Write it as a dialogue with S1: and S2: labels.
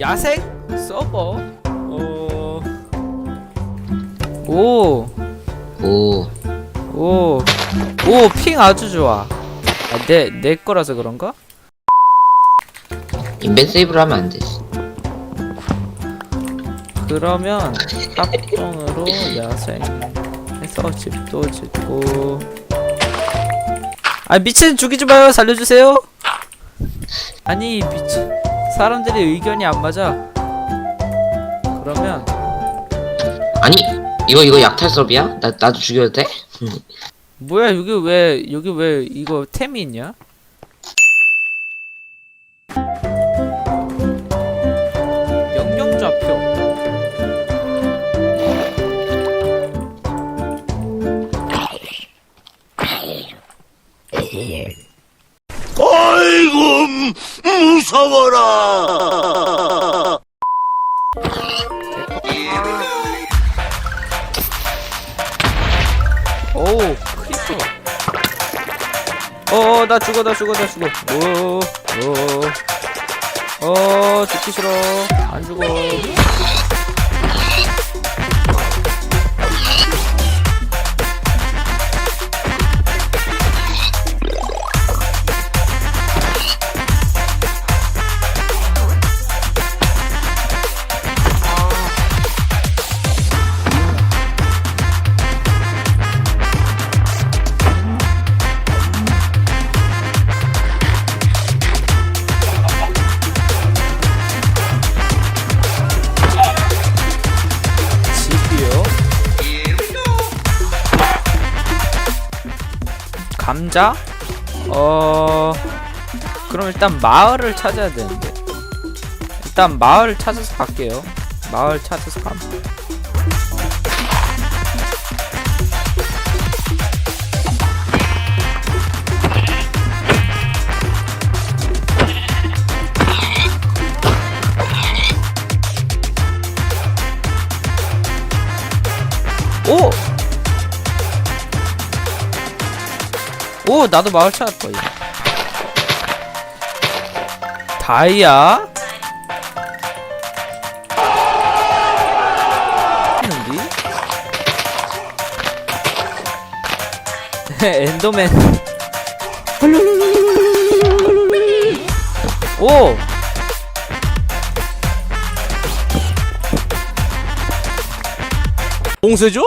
S1: 야생 서버 어... 오,
S2: 오,
S1: 오, 오, 핑 아주 좋아. 아, 내, 내 거라서 그런가?
S2: 인벤 세이브를 하면 안 되지.
S1: 그러면 합동으로 야생해서 집도 짓고. 아, 미친 죽이지 마요. 살려주세요. 아니, 미친. 사람들이 의견이 안 맞아. 그러면
S2: 아니, 이거, 이거 약탈 수업이야? 나, 나도 죽여도 돼?
S1: 뭐야 여기 왜 여기 왜 이거 템이 있냐? 명령 좌표.
S3: 아이고 무서워라.
S1: 오 크리퍼. 어나 죽어 나 죽어 나 죽어. 오 오 어 죽기 싫어 안 죽어. 감자? 어 그럼 일단 마을을 찾아야 되는데 일단 마을 찾아서 갈게요. 마을 찾아서 감. 오! 오, 나도 마을 찾았다. 이거. 다이아? 엔더맨. 오!
S3: 봉쇄죠?